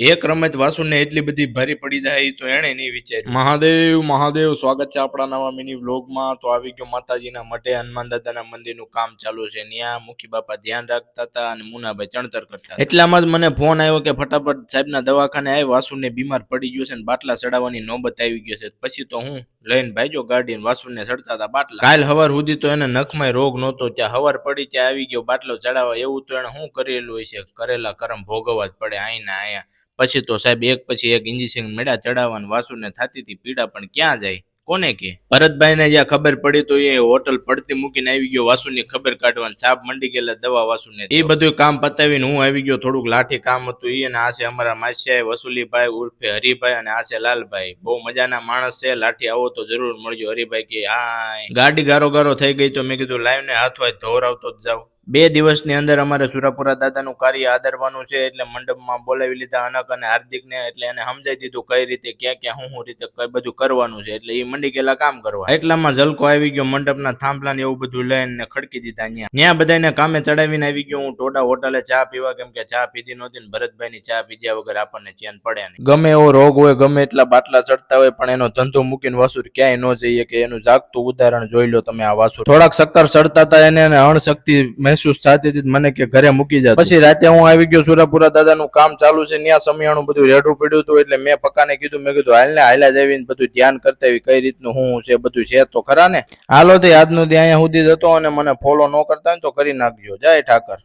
એક રમત વાસુને એટલી બધી ભારી પડી જાય તો એણે નહીં વિચાર્યું. મહાદેવ મહાદેવ સ્વાગત છે આપણા નવા મિની વ્લોગમાં તો આવી ગયો માતાજીના મઢે હનુમાન દાદાના મંદિરનું કામ ચાલુ છે. ત્યાં મુખી બાપા ધ્યાન રાખતા હતા અને મુનાભાઈ ચણતર કરતા એટલામાં જ મને ફોન આવ્યો કે ફટાફટ સાહેબના દવાખાને આવી વાસુને બીમાર પડી ગયો છે ને બાટલા ચડાવવાની નોબત આવી ગયો છે. પછી તો હું લઈને ભાઈજો ગાડીને વાસુને ચડતા હતા બાટલા. કાલ હવાર સુધી તો એને નખમાં રોગ નહોતો, ત્યાં હવાર પડી ત્યાં આવી ગયો, બાટલો ચડાવવા એવું તો એને શું કરેલું હશે? કરેલા કરમ ભોગવવા જ પડે આઈના આયા. પછી તો સાહેબ એક પછી એક ઇન્જેક્શન મેળા ચડાવવાનું વાસુને થતી હતી પીડા પણ ક્યાં જાય? કોને કે? ભરતભાઈને જ્યાં ખબર પડી તો એ હોટલ પડતી મૂકીને આવી ગયો વાસુની ખબર કાઢવાની સાપ મંડી ગયેલા દવા વાસુને. એ બધું કામ પતાવીને હું આવી ગયો, થોડુંક લાઠી કામ હતું એને અને આ છે અમારા માસિયા વસુલીભાઈ ઉર્ફે હરિભાઈ અને આ છે લાલભાઈ. બહુ મજાના માણસ છે, લાઠી આવો તો જરૂર મળજો. હરિભાઈ કે હા ગાડી ગારો ગારો થઈ ગઈ તો મેં કીધું લાઈવ ને હાથ વાય ધોરાવતો જ જાવ બે દિવસની અંદર અમારે સુરાપુરા દાદાનું કાર્ય આદરવાનું છે, એટલે મંડપમાં બોલાવી લીધા અનક અને હાર્દિકને, એટલે એને સમજાઈ દીધું કઈ રીતે, ક્યાં ક્યાં, હું રીતે કઈ બધું કરવાનું છે, એટલે એ મંડી ગયેલા કામ કરવા. એટલામાં જલકો આવી ગયો, મંડપના થાંભલા ને એવું બધું લઈને ખડકી દીધા ત્યાં ત્યાં બધાને કામે ચડાવીને આવી ગયો, હું ટોડા હોટલે ચા પીવા, કેમ કે ચા પીધી નહોતી ભરતભાઈ ની ચા પીધ્યા વગર આપણને ચેન પડે નહીં. ગમે એવો રોગ હોય, ગમે એટલા બાટલા ચડતા હોય, પણ એનો ધંધો મૂકીને વાસુર ક્યાંય ન જઈએ કે એનું જાગતું ઉદાહરણ જોઈ લો તમે આ વાસુર. થોડાક શક્કર ચડતા હતા એને અણશક્તિ મહેસૂસ થતી હતી મને કે ઘરે મૂકી જાય પછી રાતે હું આવી ગયો સુરાપુરા દાદાનું કામ ચાલુ છે ત્યાં સમયાણું બધું રેડું પડ્યું હતું એટલે મેં પક્કાને કીધું મેં કીધું હાલ ને હાલ્યા જ બધું ધ્યાન કરતા આવી કઈ રીતનું હું છે બધું છે તો ખરા ને? હાલો તે આજનું ત્યાં અહીંયા સુધી જતો હતો અને મને ફોલો ન કરતા હોય તો કરી નાખજો. જય ઠાકર.